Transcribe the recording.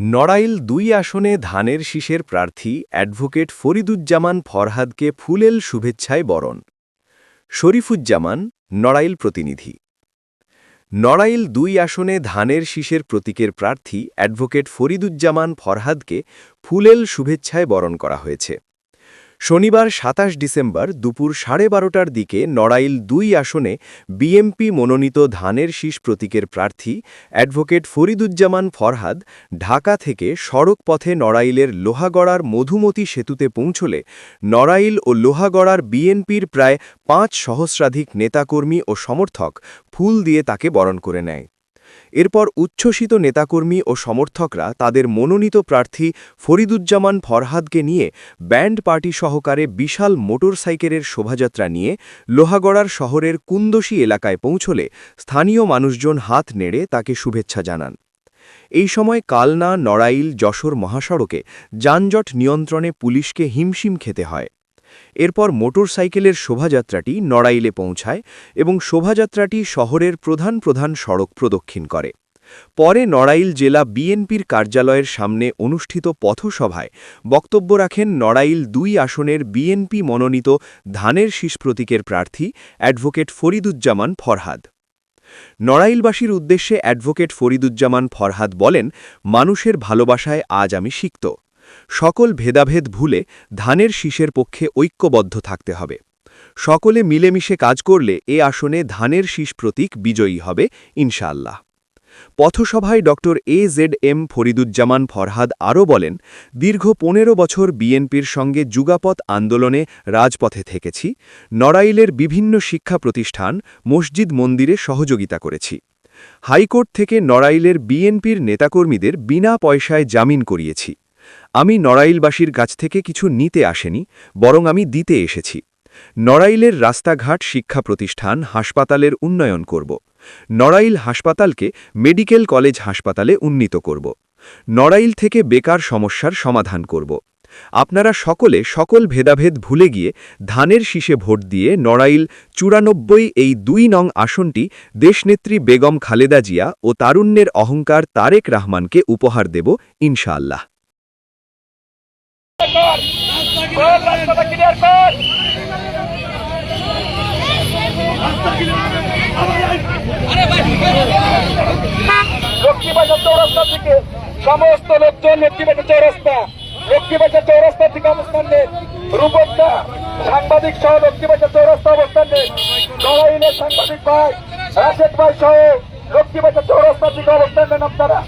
নড়াইল দুই আসনে ধানের শীষের প্রার্থী অ্যাডভোকেট ফরিদুজ্জামান ফরহাদকে ফুলেল শুভেচ্ছায় বরণ। শরীফুজ্জামান, নড়াইল প্রতিনিধি। নড়াইল দুই আসনে ধানের শীষের প্রতীকের প্রার্থী অ্যাডভোকেট ফরিদুজ্জামান ফরহাদকে ফুলেল শুভেচ্ছায় বরণ করা হয়েছে। শনিবার সাতাশ ডিসেম্বর দুপুর সাড়ে বারোটার দিকে নড়াইল দুই আসনে বিএমপি মনোনীত ধানের শীষ প্রতীকের প্রার্থী অ্যাডভোকেট ফরিদুজ্জামান ফরহাদ ঢাকা থেকে সড়ক পথে নড়াইলের লোহাগড়ার মধুমতি সেতুতে পৌঁছলে নড়াইল ও লোহাগড়ার বিএনপির প্রায় পাঁচ সহস্রাধিক নেতাকর্মী ও সমর্থক ফুল দিয়ে তাকে বরণ করে নেয়। এরপর উচ্ছ্বসিত নেতাকর্মী ও সমর্থকরা তাদের মনোনীত প্রার্থী ফরিদুজ্জামান ফরহাদকে নিয়ে ব্যান্ড পার্টি সহকারে বিশাল মোটরসাইকেলের শোভাযাত্রা নিয়ে লোহাগড়ার শহরের কুন্দসী এলাকায় পৌঁছলে স্থানীয় মানুষজন হাত নেড়ে তাকে শুভেচ্ছা জানান। এই সময় কালনা, নড়াইল, যশোর মহাসড়কে যানজট নিয়ন্ত্রণে পুলিশকে হিমশিম খেতে হয়। এরপর মোটরসাইকেলের শোভাযাত্রাটি নড়াইলে পৌঁছায় এবং শোভাযাত্রাটি শহরের প্রধান প্রধান সড়ক প্রদক্ষিণ করে। পরে নড়াইল জেলা বিএনপির কার্যালয়ের সামনে অনুষ্ঠিত পথসভায় বক্তব্য রাখেন নড়াইল দুই আসনের বিএনপি মনোনীত ধানের শীষ প্রতীকের প্রার্থী অ্যাডভোকেট ফরিদুজ্জামান ফরহাদ। নড়াইলবাসীর উদ্দেশ্যে অ্যাডভোকেট ফরিদুজ্জামান ফরহাদ বলেন, মানুষের ভালোবাসায় আজ আমি সিক্ত। সকল ভেদাভেদ ভুলে ধানের শীষের পক্ষে ঐক্যবদ্ধ থাকতে হবে। সকলে মিলেমিশে কাজ করলে এ আসনে ধানের শীষ প্রতীক বিজয়ী হবে, ইনশাআল্লাহ। পথসভায় ড. A Z M Fariduzzaman Farhad আরও বলেন, দীর্ঘ পনেরো বছর বিএনপির সঙ্গে যুগাপথ আন্দোলনে রাজপথে থেকেছি, নড়াইলের বিভিন্ন শিক্ষা প্রতিষ্ঠান, মসজিদ মন্দিরে সহযোগিতা করেছি। হাইকোর্ট থেকে নড়াইলের বিএনপির নেতাকর্মীদের বিনা পয়সায় জামিন করিয়েছি। আমি নড়াইলবাসীর কাছ থেকে কিছু নিতে আসেনি, বরং আমি দিতে এসেছি। নড়াইলের রাস্তাঘাট শিক্ষা প্রতিষ্ঠান হাসপাতালের উন্নয়ন করব। নড়াইল হাসপাতালকে মেডিকেল কলেজ হাসপাতালে উন্নীত করব। নড়াইল থেকে বেকার সমস্যার সমাধান করব। আপনারা সকলে সকল ভেদাভেদ ভুলে গিয়ে ধানের শীষে ভোট দিয়ে নড়াইল চুরানব্বই এই দুই নং আসনটি দেশনেত্রী বেগম খালেদা জিয়া ও তারুণ্যের অহংকার তারেক রহমানকে উপহার দেব ইনশাআল্লাহ। কর রাস্তাটা ক্লিয়ার কর লক্ষ্মীবাজার চৌরাস্তা থেকে সমস্ত লোকজন লক্ষ্মীবাজার চৌরাস্তা লক্ষ্মীবাজার চৌরাস্তা থেকে অবস্থান নেন রূপকদা সাংবাদিক সহ লক্ষ্মীবাজার চৌরাস্তা অবস্থান নেন নড়াইলের সাংবাদিক ভাই রাশেদ ভাই সহ লক্ষ্মীবাজার চৌরাস্তা থেকে অবস্থান নেন আপনারা